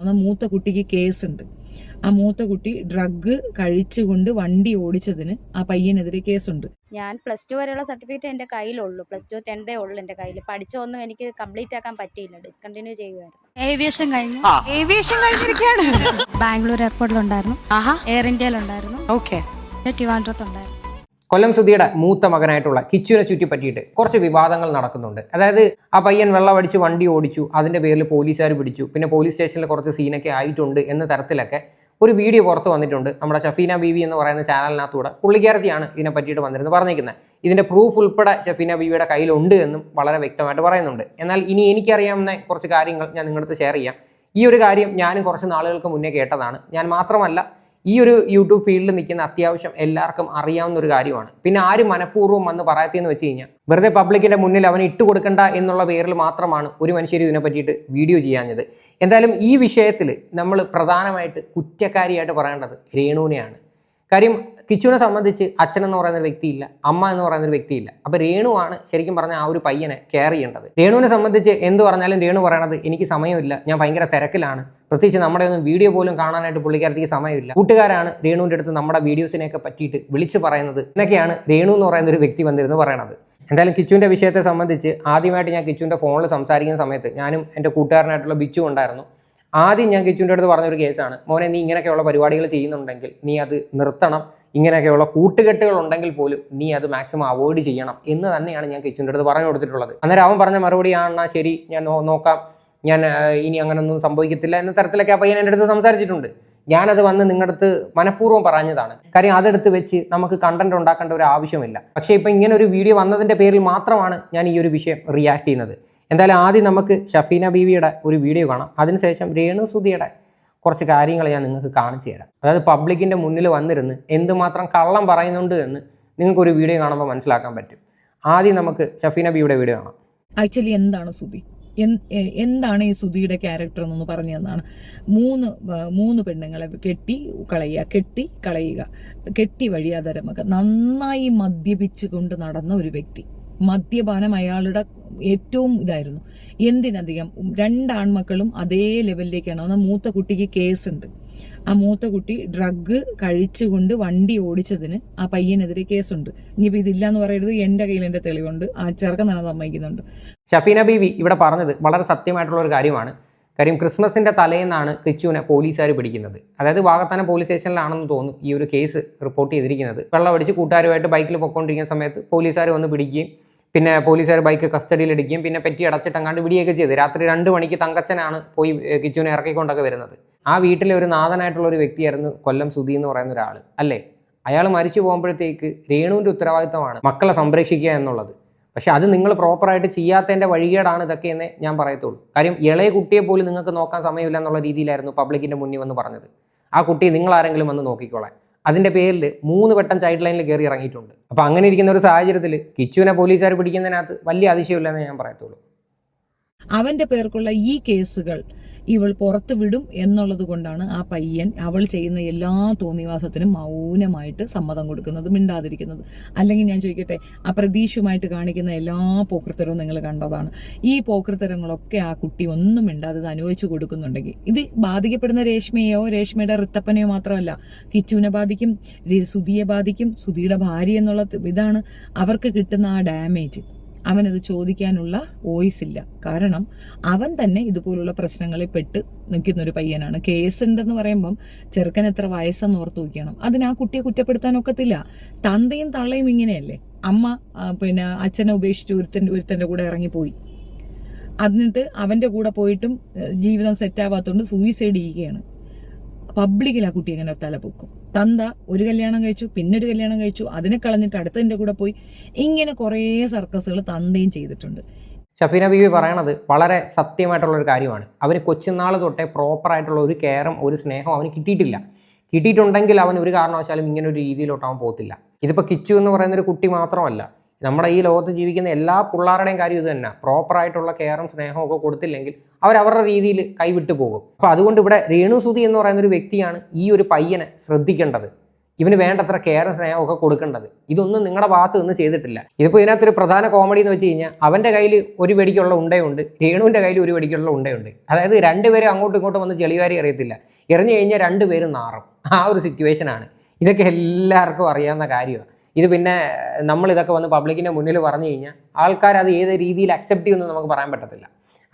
അന്ന് മൂത്ത കുട്ടിക്ക് കേസുണ്ട്. ആ മൂത്ത കുട്ടി ഡ്രഗ് കഴിച്ചുകൊണ്ട് വണ്ടി ഓടിച്ചതിന് ആ പയ്യനെതിരെ കേസുണ്ട്. ഞാൻ പ്ലസ് ടു വരെയുള്ള സർട്ടിഫിക്കറ്റ് എന്റെ കയ്യിലുള്ളൂ. പ്ലസ് ടു ടെൻതേ ഉള്ളൂ എന്റെ കയ്യിൽ പഠിച്ചൊന്നും എനിക്ക് കംപ്ലീറ്റ് ആക്കാൻ പറ്റിയില്ല. ഡിസ്കണ്ടിന്യൂ ചെയ്യുമായിരുന്നു ഏവിയേഷൻ കഴിഞ്ഞു. ഏവിയേഷൻ കഴിഞ്ഞിരിക്കുകയാണ്. ബാംഗ്ലൂർ എയർപോർട്ടിലുണ്ടായിരുന്നു ആഹാ. എയർ ഇന്ത്യയിലുണ്ടായിരുന്നു ഓക്കെ ട്രിവാൻഡ്രത്തുണ്ടായിരുന്നു കൊല്ലം സുധിയുടെ മൂത്ത മകനായിട്ടുള്ള കിച്ചുവിനെ ചുറ്റി പറ്റിയിട്ട് കുറച്ച് വിവാദങ്ങൾ നടക്കുന്നുണ്ട്. അതായത് ആ പയ്യൻ വെള്ളമടിച്ച് വണ്ടി ഓടിച്ചു അതിന്റെ പേരിൽ പോലീസുകാർ പിടിച്ചു. പിന്നെ പോലീസ് സ്റ്റേഷനിൽ കുറച്ച് സീനൊക്കെ ആയിട്ടുണ്ട് എന്ന തരത്തിലൊക്കെ ഒരു വീഡിയോ പുറത്ത് വന്നിട്ടുണ്ട്. നമ്മുടെ ഷഫീന ബീവി എന്ന് പറയുന്ന ചാനലിനകത്തൂടെ പുള്ളിക്കാരത്തിയാണ് ഇതിനെ പറ്റിയിട്ട് വന്നിരുന്നത് പറഞ്ഞിരിക്കുന്നത്. ഇതിന്റെ പ്രൂഫ് ഉൾപ്പെടെ ഷഫീന ബീവിയുടെ കയ്യിലുണ്ട് എന്നും വളരെ വ്യക്തമായിട്ട് പറയുന്നുണ്ട്. എന്നാൽ ഇനി എനിക്കറിയാവുന്ന കുറച്ച് കാര്യങ്ങൾ ഞാൻ നിങ്ങളുടെ അടുത്ത് ഷെയർ ചെയ്യാം. ഈ ഒരു കാര്യം ഞാനും കുറച്ച് നാളുകൾക്ക് മുന്നേ കേട്ടതാണ്. ഞാൻ മാത്രമല്ല ഈ ഒരു യൂട്യൂബ് ഫീൽഡിൽ നിൽക്കുന്ന അത്യാവശ്യം എല്ലാവർക്കും അറിയാവുന്ന ഒരു കാര്യമാണ്. പിന്നെ ആര് മനഃപൂർവം വന്ന് പറയത്തിയെന്ന് വെച്ച് കഴിഞ്ഞാൽ വെറുതെ പബ്ലിക്കിന്റെ മുന്നിൽ അവന് ഇട്ട് കൊടുക്കണ്ട എന്നുള്ള പേരിൽ മാത്രമാണ് ഒരു മനുഷ്യർ ഇതിനെ പറ്റിയിട്ട് വീഡിയോ ചെയ്യാഞ്ഞത്. എന്തായാലും ഈ വിഷയത്തിൽ നമ്മൾ പ്രധാനമായിട്ട് കുറ്റക്കാരിയായിട്ട് പറയേണ്ടത് രേണുവിനെയാണ്. കാര്യം കിച്ചുവിനെ സംബന്ധിച്ച് അച്ഛൻ എന്ന് പറയുന്ന വ്യക്തിയില്ല അമ്മ എന്ന് പറയുന്ന ഒരു വ്യക്തിയില്ല. അപ്പൊ രേണുവാണ് ശരിക്കും പറഞ്ഞ ആ ഒരു പയ്യനെ കെയർ ചെയ്യേണ്ടത്. രേണുവിനെ സംബന്ധിച്ച് എന്ത് പറഞ്ഞാലും രേണു പറയണത് എനിക്ക് സമയമില്ല ഞാൻ ഭയങ്കര തിരക്കിലാണ്. പ്രത്യേകിച്ച് നമ്മുടെ ഒന്നും വീഡിയോ പോലും കാണാനായിട്ട് പുള്ളിക്കാരത്തേക്ക് സമയമില്ല. കൂട്ടുകാരാണ് രേണുവിന്റെ അടുത്ത് നമ്മുടെ വീഡിയോസിനെയൊക്കെ പറ്റിയിട്ട് വിളിച്ച് പറയുന്നത്. എന്നൊക്കെയാണ് രേണു എന്ന് പറയുന്ന ഒരു വ്യക്തി വന്നിരുന്നു പറയണത്. എന്തായാലും കിച്ചുവിന്റെ വിഷയത്തെ സംബന്ധിച്ച് ആദ്യമായിട്ട് ഞാൻ കിച്ചുവിന്റെ ഫോണിൽ സംസാരിക്കുന്ന സമയത്ത് ഞാനും എന്റെ കൂട്ടുകാരനായിട്ടുള്ള ബിച്ചു ഉണ്ടായിരുന്നു. ആദ്യം ഞാൻ കിച്ചുവിന്റെ അടുത്ത് പറഞ്ഞൊരു കേസാണ്. മോനെ നീ ഇങ്ങനെയൊക്കെയുള്ള പരിപാടികൾ ചെയ്യുന്നുണ്ടെങ്കിൽ നീ അത് നിർത്തണം. ഇങ്ങനെയൊക്കെയുള്ള കൂട്ടുകെട്ടുകൾ ഉണ്ടെങ്കിൽ പോലും നീ അത് മാക്സിമം അവോയ്ഡ് ചെയ്യണം എന്ന് തന്നെയാണ് ഞാൻ കിച്ചുവിന്റെ അടുത്ത് പറഞ്ഞു കൊടുത്തിട്ടുള്ളത്. അന്നേരം അവൻ പറഞ്ഞ മറുപടി ആണാ ശരി ഞാൻ നോക്കാം. ഞാൻ ഇനി അങ്ങനൊന്നും സംഭവിക്കത്തില്ല എന്ന തരത്തിലൊക്കെ ആ പയ്യൻ എന്റെ അടുത്ത് സംസാരിച്ചിട്ടുണ്ട്. ഞാനത് വന്ന് നിങ്ങളുടെ അടുത്ത് മനഃപൂർവം പറഞ്ഞതാണ്. കാര്യം അതെടുത്ത് വെച്ച് നമുക്ക് കണ്ടന്റ് ഉണ്ടാക്കേണ്ട ഒരു ആവശ്യമില്ല. പക്ഷേ ഇപ്പം ഇങ്ങനെ ഒരു വീഡിയോ വന്നതിന്റെ പേരിൽ മാത്രമാണ് ഞാൻ ഈ ഒരു വിഷയം റിയാക്ട് ചെയ്യുന്നത്. എന്തായാലും ആദ്യം നമുക്ക് ഷഫീന ബീവിയുടെ ഒരു വീഡിയോ കാണാം. അതിനുശേഷം രേണു സുധിയുടെ കുറച്ച് കാര്യങ്ങൾ ഞാൻ നിങ്ങൾക്ക് കാണിച്ചു തരാം. അതായത് പബ്ലിക്കിന്റെ മുന്നിൽ വന്നിരുന്ന് എന്തുമാത്രം കള്ളം പറയുന്നുണ്ട് എന്ന് നിങ്ങൾക്കൊരു വീഡിയോ കാണുമ്പോൾ മനസ്സിലാക്കാൻ പറ്റും. ആദ്യം നമുക്ക് ഷഫീന ബീവിയുടെ വീഡിയോ കാണാം. ആക്ച്വലി എന്താണ് സുധി? എന്താണ് ഈ സുധിയുടെ ക്യാരക്ടർ എന്നൊന്ന് പറഞ്ഞു തന്നാണ്. മൂന്ന് മൂന്ന് പെണ്ണുങ്ങളെ കെട്ടി കളയുക കെട്ടി കളയുക കെട്ടി വഴിയാതരമൊക്കെ നന്നായി മദ്യപിച്ചുകൊണ്ട് നടന്ന ഒരു വ്യക്തി. മദ്യപാനം അയാളുടെ ഏറ്റവും ഇതായിരുന്നു. എന്തിനധികം? രണ്ടാൺമക്കളും അതേ ലെവലിലേക്കാണ് മൂത്ത കുട്ടിക്ക് കേസുണ്ട് ആ മൂത്ത കുട്ടി ഡ്രഗ് കഴിച്ചുകൊണ്ട് വണ്ടി ഓടിച്ചതിന് ആ പയ്യനെതിരെ കേസുണ്ട്. ഇനിയിപ്പോ ഇതില്ല എന്ന് പറയരുത് എന്റെ കയ്യിൽ എന്റെ തെളിവുണ്ട്. ആ ചെറുക്കൻ തന്നെ സമ്മതിക്കുന്നുണ്ട്. ഷഫീന ബീവി ഇവിടെ പറഞ്ഞത് വളരെ സത്യമായിട്ടുള്ള ഒരു കാര്യമാണ്. കാര്യം ക്രിസ്മസിന്റെ തലേന്നാണ് കിച്ചുവിനെ പോലീസുകാർ പിടിക്കുന്നത്. അതായത് വാഗത്താനം പോലീസ് സ്റ്റേഷനിലാണെന്ന് തോന്നുന്നു ഈ ഒരു കേസ് റിപ്പോർട്ട് ചെയ്തിരിക്കുന്നത്. വെള്ളം വെള്ളമടിച്ച് കൂട്ടുകാരുമായിട്ട് ബൈക്കിൽ പൊക്കോണ്ടിരിക്കുന്ന സമയത്ത് പോലീസുകാർ വന്ന് പിടിക്കുകയും പിന്നെ പോലീസുകാർ ബൈക്ക് കസ്റ്റഡിയിൽ എടുക്കുകയും പിന്നെ പെറ്റി അടച്ചിട്ടങ്ങാണ്ട് വിടിയൊക്കെ ചെയ്ത്. രാത്രി രണ്ട് മണിക്ക് തങ്കച്ചനാണ് പോയി കിച്ചുവിനെ ഇറക്കിക്കൊണ്ടൊക്കെ വരുന്നത്. ആ വീട്ടിലെ ഒരു നാഥനായിട്ടുള്ള ഒരു വ്യക്തിയായിരുന്നു കൊല്ലം സുധി എന്ന് പറയുന്ന ഒരാൾ അല്ലേ? അയാൾ മരിച്ചു പോകുമ്പോഴത്തേക്ക് രേണുവിന്റെ ഉത്തരവാദിത്തമാണ് മക്കളെ സംരക്ഷിക്കുക എന്നുള്ളത്. പക്ഷെ അത് നിങ്ങൾ പ്രോപ്പറായിട്ട് ചെയ്യാത്തതിന്റെ വഴികേടാണ് ഇതൊക്കെ എന്ന് ഞാൻ പറയത്തുള്ളൂ. കാര്യം ഇളയ കുട്ടിയെ പോലും നിങ്ങൾക്ക് നോക്കാൻ സമയമില്ല എന്നുള്ള രീതിയിലായിരുന്നു പബ്ലിക്കിന്റെ മുന്നിൽ വന്ന് പറഞ്ഞത്. ആ കുട്ടിയെ നിങ്ങൾ ആരെങ്കിലും വന്ന് നോക്കിക്കോളാൻ. അതിന്റെ പേരിൽ മൂന്ന് വട്ടം ചൈൽഡ് ലൈനിൽ കയറി ഇറങ്ങിയിട്ടുണ്ട്. അപ്പോൾ അങ്ങനെ ഇരിക്കുന്ന ഒരു സാഹചര്യത്തിൽ കിച്ചുവിനെ പോലീസുകാർ പിടിക്കുന്നതിനകത്ത് വലിയ അതിശയമില്ലെന്ന് ഞാൻ പറയത്തുള്ളൂ. അവന്റെ പേർക്കുള്ള ഈ കേസുകൾ ഇവൾ പുറത്ത് വിടും എന്നുള്ളത് കൊണ്ടാണ് ആ പയ്യൻ അവൾ ചെയ്യുന്ന എല്ലാ തോന്നിവാസത്തിനും മൗനമായിട്ട് സമ്മതം കൊടുക്കുന്നത് മിണ്ടാതിരിക്കുന്നത്. അല്ലെങ്കിൽ ഞാൻ ചോദിക്കട്ടെ ആ പ്രതീക്ഷയുമായിട്ട് കാണിക്കുന്ന എല്ലാ പോക്കൃത്തരവും നിങ്ങൾ കണ്ടതാണ്. ഈ പോക്കൃത്തരങ്ങളൊക്കെ ആ കുട്ടി ഒന്നും മിണ്ടാതെ അനുഭവിച്ചു കൊടുക്കുന്നുണ്ടെങ്കിൽ. ഇത് ബാധിക്കപ്പെടുന്ന രേഷ്മയെയോ രേഷ്മയുടെ റിത്തപ്പനെയോ മാത്രമല്ല കിച്ചുവിനെ ബാധിക്കും സുധിയെ ബാധിക്കും സുധിയുടെ ഭാര്യ എന്നുള്ള ഇതാണ് അവർക്ക് കിട്ടുന്ന ആ ഡാമേജ്. അവനത് ചോദിക്കാനുള്ള വോയിസ് ഇല്ല. കാരണം അവൻ തന്നെ ഇതുപോലുള്ള പ്രശ്നങ്ങളിൽ പെട്ട് നിൽക്കുന്ന ഒരു പയ്യനാണ്. കേസ് ഉണ്ടെന്ന് പറയുമ്പം ചെറുക്കൻ എത്ര വയസ്സെന്ന് ഓർത്ത് നോക്കണം അതിന് ആ കുട്ടിയെ കുറ്റപ്പെടുത്താൻ ഒക്കത്തില്ല. തന്തയും തള്ളയും ഇങ്ങനെയല്ലേ? അമ്മ പിന്നെ അച്ഛനെ ഉപേക്ഷിച്ച് ഒരുത്തന്റെ ഒരുത്തന്റെ കൂടെ ഇറങ്ങിപ്പോയി. എന്നിട്ട് അവന്റെ കൂടെ പോയിട്ടും ജീവിതം സെറ്റാവാത്തോണ്ട് സൂയിസൈഡ് ചെയ്യുകയാണ്. പബ്ലിക്കിൽ ആ കുട്ടി എങ്ങനെ തലപൊക്കും തന്ത ഒരു കല്യാണം കഴിച്ചു പിന്നെ ഒരു കല്യാണം കഴിച്ചു അതിനെ കളഞ്ഞിട്ട് അടുത്തതിന്റെ കൂടെ പോയി. ഇങ്ങനെ കുറേ സർക്കസുകൾ തന്തയും ചെയ്തിട്ടുണ്ട്. ഷഫീന ബീവി പറയണത് വളരെ സത്യമായിട്ടുള്ള ഒരു കാര്യമാണ്. അവന് കൊച്ചുനാൾ തൊട്ടേ പ്രോപ്പറായിട്ടുള്ള ഒരു കെയറും ഒരു സ്നേഹവും അവന് കിട്ടിയിട്ടില്ല. കിട്ടിയിട്ടുണ്ടെങ്കിൽ അവൻ ഒരു കാരണവശാലും ഇങ്ങനെ ഒരു രീതിയിലോട്ട് അവൻ പോകത്തില്ല. ഇതിപ്പോൾ കിച്ചു എന്ന് പറയുന്ന ഒരു കുട്ടി മാത്രമല്ല. നമ്മുടെ ഈ ലോകത്ത് ജീവിക്കുന്ന എല്ലാ പിള്ളേരുടെയും കാര്യം ഇത് തന്നെ. പ്രോപ്പറായിട്ടുള്ള കെയറും സ്നേഹവും ഒക്കെ കൊടുത്തില്ലെങ്കിൽ അവരവരുടെ രീതിയിൽ കൈവിട്ടു പോകും. അപ്പോൾ അതുകൊണ്ട് ഇവിടെ രേണുസുതി എന്ന് പറയുന്ന ഒരു വ്യക്തിയാണ് ഈ ഒരു പയ്യനെ ശ്രദ്ധിക്കേണ്ടത്. ഇവന് വേണ്ടത്ര കെയറും സ്നേഹവും ഒക്കെ കൊടുക്കേണ്ടത്. ഇതൊന്നും നിങ്ങളുടെ ഭാഗത്ത് നിന്ന് ചെയ്തിട്ടില്ല. ഇതിപ്പോൾ ഇതിനകത്തൊരു പ്രധാന കോമഡി എന്ന് വെച്ച് കഴിഞ്ഞാൽ അവന്റെ കയ്യിൽ ഒരു വെടിക്കുള്ള ഉണ്ടയുണ്ട് രേണുവിന്റെ കയ്യിൽ ഒരു വെടിക്കുള്ള ഉണ്ടയുണ്ട്. അതായത് രണ്ടുപേരും അങ്ങോട്ടും ഇങ്ങോട്ടും വന്ന് ചെളിവാരി അറിയത്തില്ല എറിഞ്ഞു കഴിഞ്ഞാൽ രണ്ടുപേരും നാറും. ആ ഒരു സിറ്റുവേഷനാണ് ഇതൊക്കെ എല്ലാവർക്കും അറിയാവുന്ന കാര്യമാണ് ഇത് പിന്നെ നമ്മൾ ഇതൊക്കെ വന്ന് പബ്ലിക്കിന്റെ മുന്നിൽ പറഞ്ഞു കഴിഞ്ഞാൽ ആൾക്കാർ അത് ഏത് രീതിയിൽ അക്സെപ്റ്റ് ചെയ്യുമെന്ന് നമുക്ക് പറയാൻ പറ്റത്തില്ല.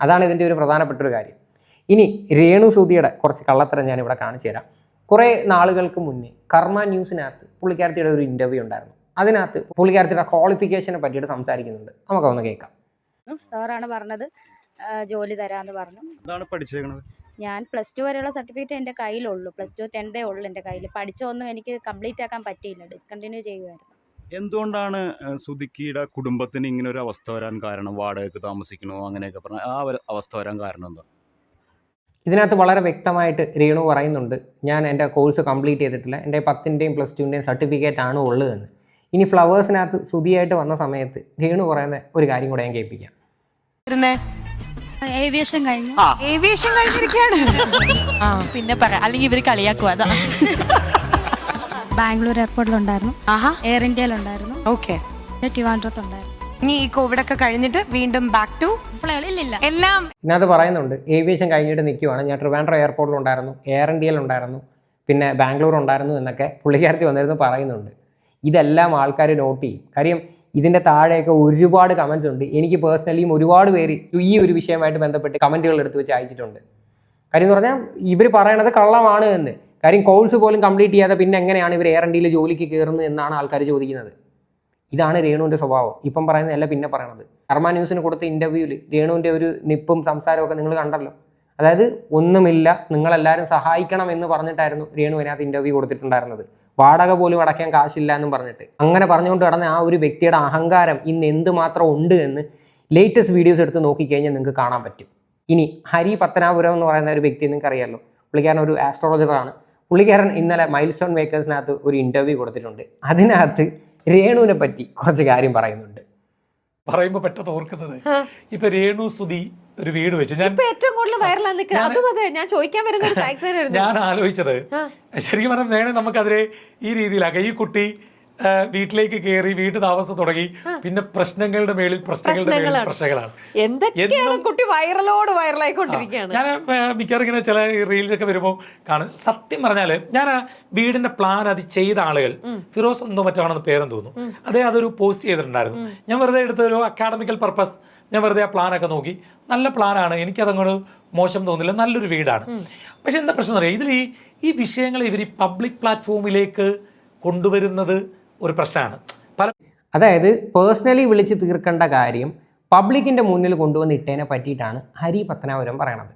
അതാണ് ഇതിന്റെ ഒരു പ്രധാനപ്പെട്ട ഒരു കാര്യം. ഇനി രേണു സൂതിയുടെ കുറച്ച് കള്ളത്തരം ഞാൻ ഇവിടെ കാണിച്ചു തരാം. കുറേ നാളുകൾക്ക് മുന്നേ കർമ്മ ന്യൂസിനകത്ത് പുള്ളിക്കാരത്തിയുടെ ഒരു ഇന്റർവ്യൂ ഉണ്ടായിരുന്നു. അതിനകത്ത് പുള്ളിക്കാരത്തിയുടെ ക്വാളിഫിക്കേഷനെ പറ്റിയിട്ട് സംസാരിക്കുന്നുണ്ട്. നമുക്ക് ഒന്ന് കേൾക്കാം. സാറാണ് പറഞ്ഞത് ജോലി തരാന്ന് പറഞ്ഞു. എന്താണ് പഠിച്ചേക്കണത്? ഞാൻ പ്ലസ് ടു വരെയുള്ള സർട്ടിഫിക്കറ്റ് എന്റെ കയ്യിലുള്ളൂ. പ്ലസ് ടു ടെൻതേ ഉള്ളൂ എന്റെ കയ്യിൽ പഠിച്ചൊന്നും എനിക്ക് കംപ്ലീറ്റ് ആക്കാൻ പറ്റിയില്ല. ഡിസ്കണ്ടിന്യൂ ചെയ്യുമായിരുന്നു എന്തുകൊണ്ടാണ് സുദിക്കിയുടെ സുധിക്കിയുടെ കുടുംബത്തിന് ഇങ്ങനെ ഒരു അവസ്ഥ വരാൻ കാരണം? വാടകയ്ക്ക് താമസിക്കണോ? അങ്ങനെയൊക്കെ പറഞ്ഞ ആ ഒരു അവസ്ഥ വരാൻ കാരണം എന്താ? ഇതിനകത്ത് വളരെ വ്യക്തമായിട്ട് രേണു പറയുന്നുണ്ട്. ഞാൻ എന്റെ കോഴ്സ് കംപ്ലീറ്റ് ചെയ്തിട്ടില്ല. എന്റെ പത്തിന്റെയും പ്ലസ് ടുവിന്റെയും സർട്ടിഫിക്കറ്റ് ആണ് ഉള്ളതെന്ന്. ഇനി ഫ്ലവേഴ്സിനകത്ത് സുതിയായിട്ട് വന്ന സമയത്ത് രേണു പറയുന്ന ഒരു കാര്യം കൂടെ ഞാൻ കേൾപ്പിക്കാം. ഏവിയേഷൻ കഴിഞ്ഞു. ഏവിയേഷൻ കഴിഞ്ഞിരിക്കുകയാണ് ആ പിന്നെ പറ അല്ലെങ്കിൽ ഇവർ കളിയാക്കും അതാ. ബാംഗ്ലൂർ എയർപോർട്ടിലുണ്ടായിരുന്നു. ആഹാ. എയർ ഇന്ത്യയിലുണ്ടായിരുന്നു. ഓക്കെ. പിന്നെ ട്രിവാൻഡ്രത്തുണ്ടായിരുന്നു. ഇനി ഈ കോവിഡ് ഒക്കെ കഴിഞ്ഞിട്ട് വീണ്ടും ബാക്ക് ടു ഇല്ലില്ല. എല്ലാം അത് പറയുന്നുണ്ട് ഏവിയേഷൻ കഴിഞ്ഞിട്ട് നിൽക്കുവാണ് ഞാൻ ട്രിവാൻഡ്രം എയർപോർട്ടിലുണ്ടായിരുന്നു എയർ ഇന്ത്യയിൽ ഉണ്ടായിരുന്നു പിന്നെ ബാംഗ്ലൂർ ഉണ്ടായിരുന്നു എന്നൊക്കെ പുള്ളിക്കാരത്തി വന്നിരുന്നു പറയുന്നുണ്ട്. ഇതെല്ലാം ആൾക്കാർ നോട്ട് ചെയ്യും. കാര്യം ഇതിന്റെ താഴെയൊക്കെ ഒരുപാട് കമൻസ് ഉണ്ട്. എനിക്ക് പേഴ്സണലിയും ഒരുപാട് പേര് ഈ ഒരു വിഷയമായിട്ട് ബന്ധപ്പെട്ട് കമന്റുകൾ എടുത്ത് വെച്ച് അയച്ചിട്ടുണ്ട്. കാര്യം എന്ന് പറഞ്ഞാൽ ഇവർ പറയണത് കള്ളമാണ് എന്ന്. കാര്യം കോഴ്സ് പോലും കംപ്ലീറ്റ് ചെയ്യാതെ പിന്നെ എങ്ങനെയാണ് ഇവർ എയർ ഇന്ത്യയിൽ ജോലിക്ക് കയറുന്നത് എന്നാണ് ആൾക്കാർ ചോദിക്കുന്നത്. ഇതാണ് രേണുവിന്റെ സ്വഭാവം. ഇപ്പം പറയുന്നതല്ല പിന്നെ പറയണത്. കർമ്മ ന്യൂസിന് കൊടുത്ത ഇന്റർവ്യൂവിൽ രേണുവിന്റെ ഒരു നിപ്പും സംസാരമൊക്കെ നിങ്ങൾ കണ്ടല്ലോ. അതായത് ഒന്നുമില്ല നിങ്ങളെല്ലാവരും സഹായിക്കണം എന്ന് പറഞ്ഞിട്ടായിരുന്നു രേണു അതിനകത്ത് ഇന്റർവ്യൂ കൊടുത്തിട്ടുണ്ടായിരുന്നത്. വാടക പോലും അടയ്ക്കാൻ കാശില്ല എന്നും പറഞ്ഞിട്ട്. അങ്ങനെ പറഞ്ഞുകൊണ്ട് നടന്ന ആ ഒരു വ്യക്തിയുടെ അഹങ്കാരം ഇന്ന് എന്തുമാത്രം ഉണ്ട് എന്ന് ലേറ്റസ്റ്റ് വീഡിയോസ് എടുത്ത് നോക്കിക്കഴിഞ്ഞാൽ നിങ്ങൾക്ക് കാണാൻ പറ്റും. ഇനി ഹരി പത്തനാപുരം എന്ന് പറയുന്ന ഒരു വ്യക്തി നിങ്ങൾക്ക് അറിയാമല്ലോ പുള്ളിക്കാരൻ ഒരു ആസ്ട്രോളജറാണ് പുള്ളിക്കാരൻ ഇന്നലെ മൈൽ സ്റ്റോൺ മേക്കേഴ്സിനകത്ത് ഒരു ഇന്റർവ്യൂ കൊടുത്തിട്ടുണ്ട്. അതിനകത്ത് രേണുവിനെ പറ്റി കുറച്ച് കാര്യം പറയുന്നുണ്ട്. പറയുമ്പോൾ പെട്ടെന്ന് ഓർക്കുന്നത്. ഇപ്പൊ രേണു സുധി ഒരു വീട് വെച്ച്. ഞാൻ ഇപ്പൊ ഏറ്റവും കൂടുതൽ വൈറലാണ് നിൽക്കുന്നത് ഞാൻ- അതും അതെ ഞാൻ ചോദിക്കാൻ വരുന്ന ഒരു ഫാക്ടർ ആയിരുന്നു ഞാൻ ആലോചിച്ചത്. ശരിക്കും പറഞ്ഞാൽ നേരെ നമുക്കതിനെ ഈ രീതിയിലാക്കാം. ഈ കുട്ടി വീട്ടിലേക്ക് കയറി വീട്ടു താമസം തുടങ്ങി. പിന്നെ പ്രശ്നങ്ങളുടെ മേളിൽ പ്രശ്നങ്ങളുടെ മേളിൽ പ്രശ്നങ്ങളാണ്. എന്തൊക്കെയാണ് കുട്ടി വൈറലോട് വൈറലായിക്കൊണ്ടിരിക്കുകയാണ്? ഞാൻ മിക്കവാറും ഇങ്ങനെ ചില റീൽസൊക്കെ വരുമ്പോൾ കാണും. സത്യം പറഞ്ഞാൽ ഞാൻ ആ വീടിന്റെ പ്ലാൻ അത് ചെയ്ത ആളുകൾ ഫിറോസ് എന്തോ മറ്റാണെന്ന് പേരെന്ന് തോന്നുന്നു. അതേ അതൊരു പോസ്റ്റ് ചെയ്തിട്ടുണ്ടായിരുന്നു. ഞാൻ വെറുതെ എടുത്ത ഒരു അക്കാഡമിക്കൽ പർപ്പസ് ഞാൻ വെറുതെ ആ പ്ലാനൊക്കെ നോക്കി. നല്ല പ്ലാനാണ് എനിക്കതങ്ങോട്ട് മോശം തോന്നില്ല നല്ലൊരു വീടാണ്. പക്ഷെ എന്താ പ്രശ്നം അറിയാം? ഇതിൽ ഈ ഈ വിഷയങ്ങൾ ഇവർ ഈ പബ്ലിക് പ്ലാറ്റ്ഫോമിലേക്ക് കൊണ്ടുവരുന്നത് ഒരു പ്രശ്നമാണ്. പല അതായത് പേഴ്സണലി വിളിച്ച് തീർക്കേണ്ട കാര്യം പബ്ലിക്കിന്റെ മുന്നിൽ കൊണ്ടുവന്ന് ഇട്ടതിനെ പറ്റിയിട്ടാണ് ഹരി പത്തനാപുരം പറയണത്.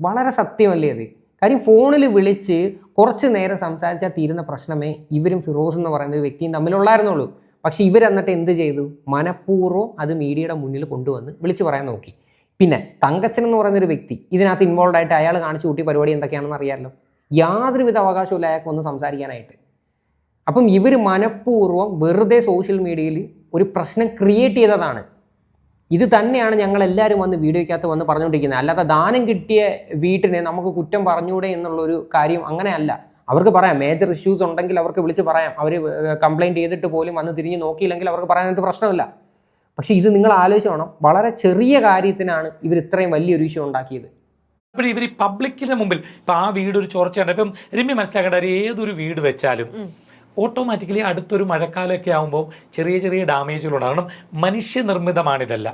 വളരെ സത്യമല്ലേ അത്? കാര്യം ഫോണിൽ വിളിച്ച് കുറച്ച് നേരം സംസാരിച്ചാൽ തീരുന്ന പ്രശ്നമേ ഇവരും ഫിറോസ് എന്ന് പറയുന്ന വ്യക്തിയും തമ്മിലുള്ളായിരുന്നുള്ളൂ. പക്ഷേ ഇവർ എന്നിട്ട് എന്ത് ചെയ്തു? മനഃപൂർവം അത് മീഡിയയുടെ മുന്നിൽ കൊണ്ടുവന്ന് വിളിച്ച് പറയാൻ നോക്കി. പിന്നെ തങ്കച്ചൻ എന്ന് പറയുന്ന ഒരു വ്യക്തി ഇതിനകത്ത് ഇൻവോൾവ് ആയിട്ട് അയാൾ കാണിച്ചു കൂട്ടിയ പരിപാടി എന്തൊക്കെയാണെന്ന് അറിയാമല്ലോ യാതൊരുവിധ അവകാശവും ഇല്ല അയാൾക്ക് ഒന്ന് സംസാരിക്കാനായിട്ട്. അപ്പം ഇവർ മനഃപൂർവം വെറുതെ സോഷ്യൽ മീഡിയയിൽ ഒരു പ്രശ്നം ക്രിയേറ്റ് ചെയ്തതാണ്. ഇത് തന്നെയാണ് ഞങ്ങൾ എല്ലാവരും വന്ന് വീഡിയോയ്ക്കകത്ത് വന്ന് പറഞ്ഞുകൊണ്ടിരിക്കുന്നത്. അല്ലാതെ ദാനം കിട്ടിയ വീട്ടിനെ നമുക്ക് കുറ്റം പറഞ്ഞൂടെ എന്നുള്ളൊരു കാര്യം അങ്ങനെയല്ല. അവർക്ക് പറയാം മേജർ ഇഷ്യൂസ് ഉണ്ടെങ്കിൽ അവർക്ക് വിളിച്ച് പറയാം. അവർ കംപ്ലൈന്റ് ചെയ്തിട്ട് പോലും വന്ന് തിരിഞ്ഞ് നോക്കിയില്ലെങ്കിൽ അവർക്ക് പറയാനായിട്ട് പ്രശ്നമില്ല പക്ഷേ ഇത് നിങ്ങൾ ആലോചിച്ച് വേണം വളരെ ചെറിയ കാര്യത്തിനാണ് ഇവർ ഇത്രയും വലിയൊരു ഇഷ്യൂ ഉണ്ടാക്കിയത്. അപ്പോൾ ഇവർ ഈ പബ്ലിക്കിന്റെ മുമ്പിൽ ഇപ്പം ആ വീട് ഒരു ചോർച്ചയുണ്ട്. ഇപ്പം രമ്യ മനസ്സിലാക്കേണ്ട ഏതൊരു വീട് വെച്ചാലും ഓട്ടോമാറ്റിക്കലി അടുത്തൊരു മഴക്കാലമൊക്കെ ആകുമ്പോൾ ചെറിയ ചെറിയ ഡാമേജുകൾ ഉണ്ടാകണം മനുഷ്യ മനുഷ്യനിർമ്മിതമാണിതല്ല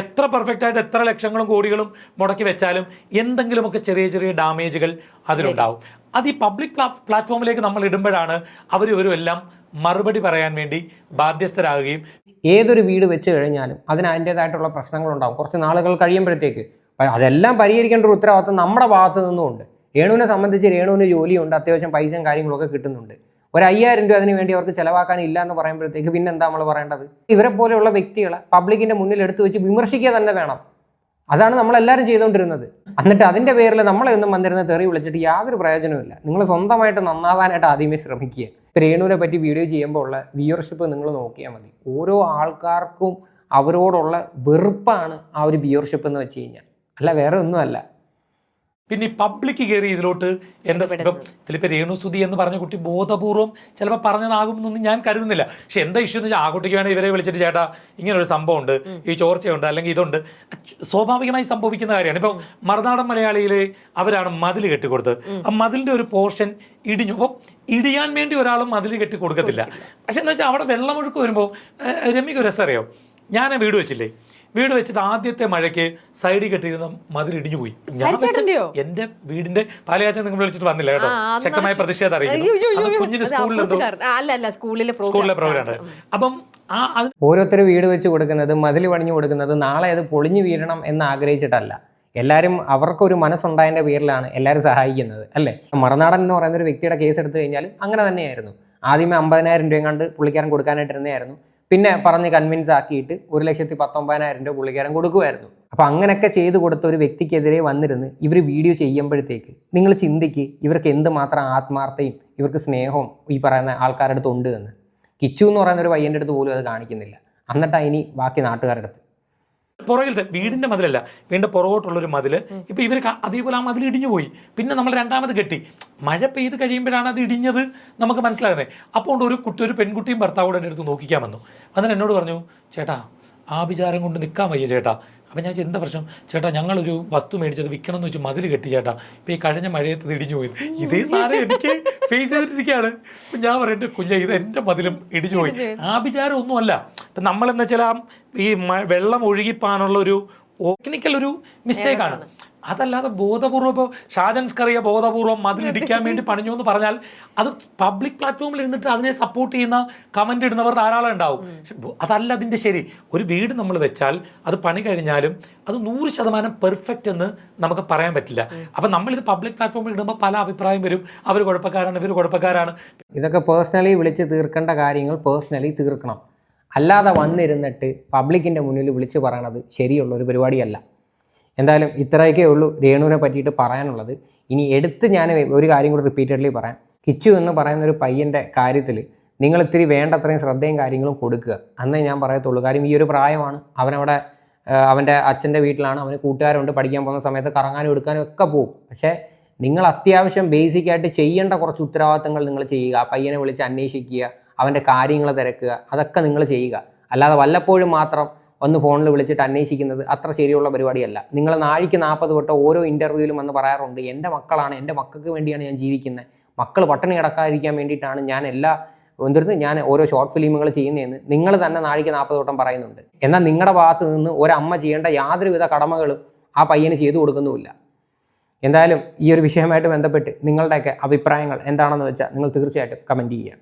എത്ര പെർഫെക്റ്റ് ആയിട്ട് എത്ര ലക്ഷങ്ങളും കോടികളും മുടക്കി വെച്ചാലും എന്തെങ്കിലുമൊക്കെ ചെറിയ ചെറിയ ഡാമേജുകൾ അതിലുണ്ടാവും. അത് ഈ പബ്ലിക് പ്ലാറ്റ്ഫോമിലേക്ക് നമ്മൾ ഇടുമ്പോഴാണ് അവരിവരും ഇവരും എല്ലാം മറുപടി പറയാൻ വേണ്ടി ബാധ്യസ്ഥരാകുകയും. ഏതൊരു വീട് വെച്ച് കഴിഞ്ഞാലും അതിന് അതിന്റേതായിട്ടുള്ള പ്രശ്നങ്ങളുണ്ടാവും. കുറച്ച് നാളുകൾ കഴിയുമ്പോഴത്തേക്ക് അതെല്ലാം പരിഹരിക്കേണ്ട ഒരു ഉത്തരവാദിത്വം നമ്മുടെ ഭാഗത്ത് നിന്നുമുണ്ട്. രേണുവിനെ സംബന്ധിച്ച് രേണുവിന് ജോലിയുണ്ട് അത്യാവശ്യം പൈസയും കാര്യങ്ങളൊക്കെ കിട്ടുന്നുണ്ട്. ഒരു അയ്യായിരം രൂപ അതിന് വേണ്ടി അവർക്ക് ചിലവാക്കാൻ ഇല്ല എന്ന് പറയുമ്പോഴത്തേക്ക് പിന്നെ എന്താ നമ്മൾ പറയേണ്ടത്? ഇവരെ പോലെയുള്ള വ്യക്തികളെ പബ്ലിക്കിന്റെ മുന്നിൽ എടുത്തു വെച്ച് വിമർശിക്കുക തന്നെ വേണം. അതാണ് നമ്മളെല്ലാവരും ചെയ്തുകൊണ്ടിരുന്നത് എന്നിട്ട് അതിന്റെ പേരിൽ നമ്മളെ ഒന്നും വന്നിരുന്ന തെറി വിളിച്ചിട്ട് യാതൊരു പ്രയോജനവുമില്ല നിങ്ങൾ സ്വന്തമായിട്ട് നന്നാവാനായിട്ട് ആദ്യമേ ശ്രമിക്കുക. രേണുവിനെ പറ്റി വീഡിയോ ചെയ്യുമ്പോൾ ഉള്ള വ്യൂവർഷിപ്പ് നിങ്ങൾ നോക്കിയാൽ മതി. ഓരോ ആൾക്കാർക്കും അവരോടുള്ള വെറുപ്പാണ് ആ ഒരു വ്യൂവർഷിപ്പ് എന്ന് വെച്ച് കഴിഞ്ഞാൽ. അല്ല വേറെ ഒന്നുമല്ല. പിന്നെ ഈ പബ്ലിക് കയറി ഇതിലോട്ട് എന്റെ ഇപ്പം ഇതിലിപ്പോൾ രേണുസുതി എന്ന് പറഞ്ഞ കുട്ടി ബോധപൂർവം ചിലപ്പോൾ പറഞ്ഞതാകുമെന്നൊന്നും ഞാൻ കരുതുന്നില്ല. പക്ഷെ എന്താ ഇഷ്യൂ എന്ന് വെച്ചാൽ ആ കുട്ടിക്ക് വേണമെങ്കിൽ ഇവരെ വിളിച്ചിട്ട് ചേട്ടാ ഇങ്ങനെ ഒരു സംഭവം ഉണ്ട് ഈ ചോർച്ചയുണ്ട് അല്ലെങ്കിൽ ഇതുണ്ട്. സ്വാഭാവികമായി സംഭവിക്കുന്ന കാര്യമാണ്. ഇപ്പം മറുനാടൻ മലയാളിയിലെ അവരാണ് മതിൽ കെട്ടിക്കൊടുത്തത്. ആ മതിലിന്റെ ഒരു പോർഷൻ ഇടിഞ്ഞു. അപ്പോൾ ഇടിയാൻ വേണ്ടി ഒരാളും മതിൽ കെട്ടി കൊടുക്കത്തില്ല പക്ഷെ എന്താ വെച്ചാൽ അവിടെ വെള്ളമൊഴുക്ക് വരുമ്പോൾ രമ്യക്ക് ഒരു രസം അറിയോ? ഞാൻ വീട് വെച്ചില്ലേ? വീട് വെച്ചിട്ട് ആദ്യത്തെ മഴയ്ക്ക് സൈഡിൽ കെട്ടിയിരുന്ന മതിൽ ഇടിഞ്ഞു പോയി. ഞാൻ? എന്റെ വീടിന്റെ പാലയാച്ചൻ നിങ്ങൾ വിളിച്ചിട്ട് വന്നില്ല കേട്ടോ. ശക്തമായ പ്രതിഷേധം അറിയിക്കുന്നു. കുഞ്ഞിന്റെ സ്കൂളിൽ സ്കൂളിലെ സ്കൂളിലെ പ്രോഗ്രാം അപ്പം ഓരോരുത്തർ വീട് വെച്ച് കൊടുക്കുന്നത് മതിൽ പണിഞ്ഞു കൊടുക്കുന്നത് നാളെ അത് പൊളിഞ്ഞു വീഴണം എന്ന് ആഗ്രഹിച്ചിട്ടല്ല. എല്ലാവരും അവർക്കൊരു മനസ്സുണ്ടായതിന്റെ പേരിലാണ് എല്ലാവരും സഹായിക്കുന്നത് അല്ലേ? മറനാടൻ എന്ന് പറയുന്ന ഒരു വ്യക്തിയുടെ കേസ് എടുത്തു കഴിഞ്ഞാൽ അങ്ങനെ തന്നെയായിരുന്നു. ആദ്യമേ അമ്പതിനായിരം രൂപയും കണ്ട് പുള്ളിക്കാരൻ കൊടുക്കാനായിട്ടിരുന്നതായിരുന്നു. പിന്നെ പറഞ്ഞ് കൺവിൻസ് ആക്കിയിട്ട് ഒരു ലക്ഷത്തി പത്തൊമ്പതിനായിരം രൂപ പുള്ളിക്കാരൻ കൊടുക്കുമായിരുന്നു അപ്പോൾ അങ്ങനെയൊക്കെ ചെയ്തു കൊടുത്ത ഒരു വ്യക്തിക്കെതിരെ വന്നിരുന്ന് ഇവർ വീഡിയോ ചെയ്യുമ്പോഴത്തേക്ക് നിങ്ങൾ ചിന്തിക്ക് ഇവർക്ക് എന്തുമാത്രം ആത്മാർത്ഥയും ഇവർക്ക് സ്നേഹവും ഈ പറയുന്ന ആൾക്കാരുടെ അടുത്ത് ഉണ്ട് എന്ന്. കിച്ചു എന്ന് പറയുന്ന ഒരു പയ്യന്റെ അടുത്ത് പോലും അത് കാണിക്കുന്നില്ല. എന്നിട്ടാണ് ഇനി ബാക്കി നാട്ടുകാരുടെ അടുത്ത്. പുറകിലത്തെ വീടിന്റെ മതിലല്ല വീടിന്റെ പുറകോട്ടുള്ള ഒരു മതിൽ. ഇപ്പൊ ഇവർ അതേപോലെ ആ മതിൽ ഇടിഞ്ഞു പോയി. പിന്നെ നമ്മൾ രണ്ടാമത് കെട്ടി. മഴ പെയ്ത് കഴിയുമ്പോഴാണ് അത് ഇടിഞ്ഞത് നമുക്ക് മനസ്സിലാകുന്നത് അപ്പോൾ ഒരു കുട്ടി ഒരു പെൺകുട്ടിയും ഭർത്താവോട് എന്റെ അടുത്ത് നോക്കിക്കാൻ വന്നു എന്നോട് പറഞ്ഞു ചേട്ടാ ആ വിചാരം കൊണ്ട് നിൽക്കാൻ വയ്യ ചേട്ടാ. അപ്പം ഞാൻ എന്താ പ്രശ്നം? ചേട്ടാ ഞങ്ങളൊരു വസ്തു മേടിച്ചത് വിൽക്കണം എന്ന് വെച്ച് മതിൽ കെട്ടി ചേട്ടാ. ഇപ്പം ഈ കഴിഞ്ഞ മഴയത്ത് ഇടിഞ്ഞു പോയി. ഇതേ സാധനം എനിക്ക് ഫേസ് ചെയ്തിട്ടിരിക്കുകയാണ്. ഞാൻ പറയുന്നത് കുഞ്ഞ ഇത് എന്റെ മതിലും ഇടിഞ്ഞു പോയി. ആ വിചാരം ഒന്നുമല്ല ഇപ്പം നമ്മളെന്ന് വെച്ചാൽ ഈ വെള്ളം ഒഴുകിപ്പാനുള്ള ഒരു ടെക്നിക്കൽ ഒരു മിസ്റ്റേക്കാണ് അതല്ലാതെ ബോധപൂർവം ഇപ്പോൾ ഷാജൻസ്കറിയ ബോധപൂർവം മതിലിടിക്കാൻ വേണ്ടി പണിഞ്ഞു എന്ന് പറഞ്ഞാൽ അത് പബ്ലിക് പ്ലാറ്റ്ഫോമിൽ ഇരുന്നിട്ട് അതിനെ സപ്പോർട്ട് ചെയ്യുന്ന കമന്റ് ഇടുന്നവർ ധാരാളം ഉണ്ടാവും. അതല്ല അതിന്റെ ശരി. ഒരു വീട് നമ്മൾ വെച്ചാൽ അത് പണി കഴിഞ്ഞാലും അത് നൂറ് ശതമാനം പെർഫെക്റ്റ് എന്ന് നമുക്ക് പറയാൻ പറ്റില്ല. അപ്പം നമ്മളിത് പബ്ലിക് പ്ലാറ്റ്ഫോമിൽ ഇടുമ്പോൾ പല അഭിപ്രായം വരും. അവർ കുഴപ്പക്കാരാണ് ഇവർ കുഴപ്പക്കാരാണ്. ഇതൊക്കെ പേഴ്സണലി വിളിച്ച് തീർക്കേണ്ട കാര്യങ്ങൾ പേഴ്സണലി തീർക്കണം. അല്ലാതെ വന്നിരുന്നിട്ട് പബ്ലിക്കിന്റെ മുന്നിൽ വിളിച്ച് പറയണത് ശരിയുള്ള ഒരു പരിപാടിയല്ല. എന്തായാലും ഇത്രയൊക്കെ ഉള്ളൂ രേണുവിനെ പറ്റിയിട്ട് പറയാനുള്ളത്. ഇനി എടുത്ത് ഞാൻ ഒരു കാര്യം കൂടി റിപ്പീറ്റഡ്ലി പറയാം. കിച്ചു എന്ന് പറയുന്ന ഒരു പയ്യന്റെ കാര്യത്തിൽ നിങ്ങൾ ഇത്തിരി വേണ്ടത്രയും ശ്രദ്ധയും കാര്യങ്ങളും കൊടുക്കുക. അന്നേ ഞാൻ പറയത്തുള്ളൂ കാര്യം ഈ ഒരു പ്രായമാണ്. അവനവിടെ അവന്റെ അച്ഛന്റെ വീട്ടിലാണ് അവന് കൂട്ടുകാരുണ്ട് പഠിക്കാൻ പോകുന്ന സമയത്ത് കറങ്ങാനും എടുക്കാനും ഒക്കെ പോകും പക്ഷേ നിങ്ങൾ അത്യാവശ്യം ബേസിക് ആയിട്ട് ചെയ്യേണ്ട കുറച്ച് ഉത്തരവാദിത്തങ്ങൾ നിങ്ങൾ ചെയ്യുക. ആ പയ്യനെ വിളിച്ച് അന്വേഷിക്കുക അവന്റെ കാര്യങ്ങൾ തിരക്കുക അതൊക്കെ നിങ്ങൾ ചെയ്യുക. അല്ലാതെ വല്ലപ്പോഴും മാത്രം ഒന്ന് ഫോണിൽ വിളിച്ചിട്ട് അന്വേഷിക്കുന്നത് അത്ര ശരിയുള്ള പരിപാടിയല്ല. നിങ്ങൾ നാഴിക്ക് നാൽപ്പത് വട്ടം ഓരോ ഇന്റർവ്യൂവിലും വന്ന് പറയാറുണ്ട് എന്റെ മക്കളാണ് എന്റെ മക്കൾക്ക് വേണ്ടിയാണ് ഞാൻ ജീവിക്കുന്നത് മക്കൾ പട്ടിണി കിടക്കാതിരിക്കാൻ വേണ്ടിയിട്ടാണ് ഞാൻ എല്ലാ എന്തിരുന്ന് ഞാൻ ഓരോ ഷോർട്ട് ഫിലിമുകൾ ചെയ്യുന്നതെന്ന് നിങ്ങൾ തന്നെ നാഴിക്ക് നാൽപ്പത് വട്ടം പറയുന്നുണ്ട്. എന്നാൽ നിങ്ങളുടെ ഭാഗത്ത് നിന്ന് ഒരമ്മ ചെയ്യേണ്ട യാതൊരുവിധ കടമകളും ആ പയ്യന് ചെയ്തു കൊടുക്കുന്നുമില്ല. എന്തായാലും ഈ ഒരു വിഷയമായിട്ട് ബന്ധപ്പെട്ട് നിങ്ങളുടെയൊക്കെ അഭിപ്രായങ്ങൾ എന്താണെന്ന് വെച്ചാൽ നിങ്ങൾ തീർച്ചയായിട്ടും കമന്റ് ചെയ്യുക.